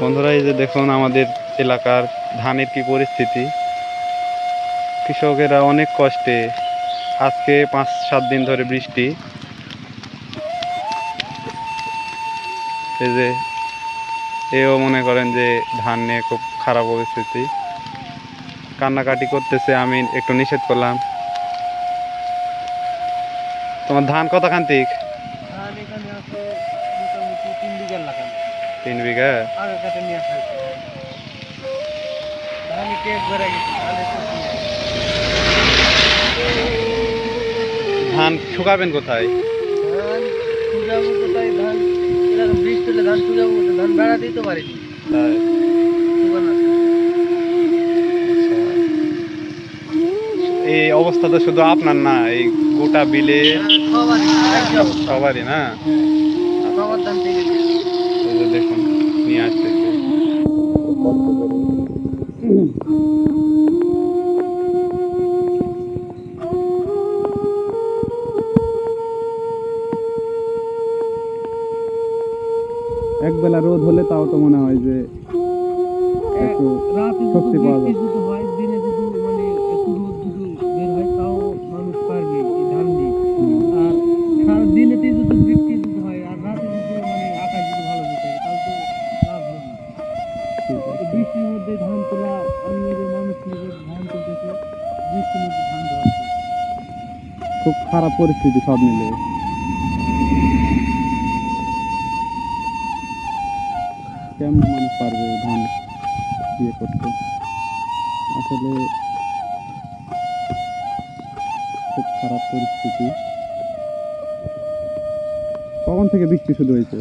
বন্ধুরা, এই যে দেখুন আমাদের এলাকার ধানের কি পরিস্থিতি। কৃষকেরা অনেক কষ্টে আজকে পাঁচ, সাত দিন ধরে বৃষ্টি। এই যে, এও মনে করেন যে ধান নিয়ে খুব খারাপ পরিস্থিতি। কান্নাকাটি করতেছে, আমি একটু নিষেধ করলাম। তোমার ধান কত মোটামুটি তিন লাগানো তিন বিঘা? ধান শুকাবেন কোথায়। এই অবস্থা তো শুধু আপনার না এই গোটা বিলে হ্যাঁ, সবারই সবারই না? সবার ধান একবেলা রোদ হলে তাও তো মনে হয় যে একটু স্বস্তি পাওয়া যদি মানে মানে বৃষ্টির মধ্যে ধান তোলা আমি মানুষ ধান তুলতেছে বৃষ্টির মধ্যে ধান খুব খারাপ পরিস্থিতি সব মিলে কেমন মানুষ পারবে ধান বিয়ে করতে? আসলে খুব খারাপ পরিস্থিতি। কখন থেকে বৃষ্টি শুরু হয়েছে?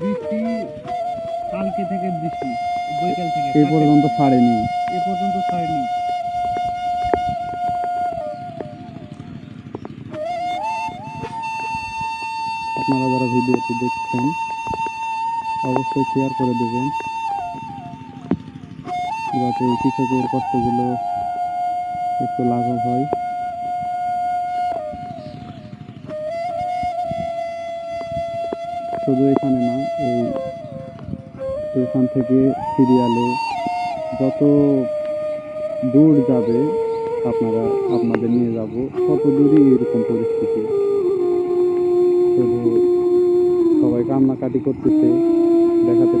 বৃষ্টি কালকে থেকে বৃষ্টি বৈকাল থেকে এই পর্যন্ত ছাড়েনি। এ পর্যন্ত ছাড়েনি। আপনারা যারা ভিডিওটি দেখছেন অবশ্যই শেয়ার করে দেবেন। যাতে কৃষকের কষ্টগুলো একটু লাঘব হয়। শুধু এখানে না, এই এখান থেকে সিরিয়ালে যত দূর যাবে আপনারা আপনাদের নিয়ে যাব, তত দূরই এরকম পরিস্থিতি। শুধু সবাই কান্নাকাটি করতেছে। দেখাতে পারতেছে না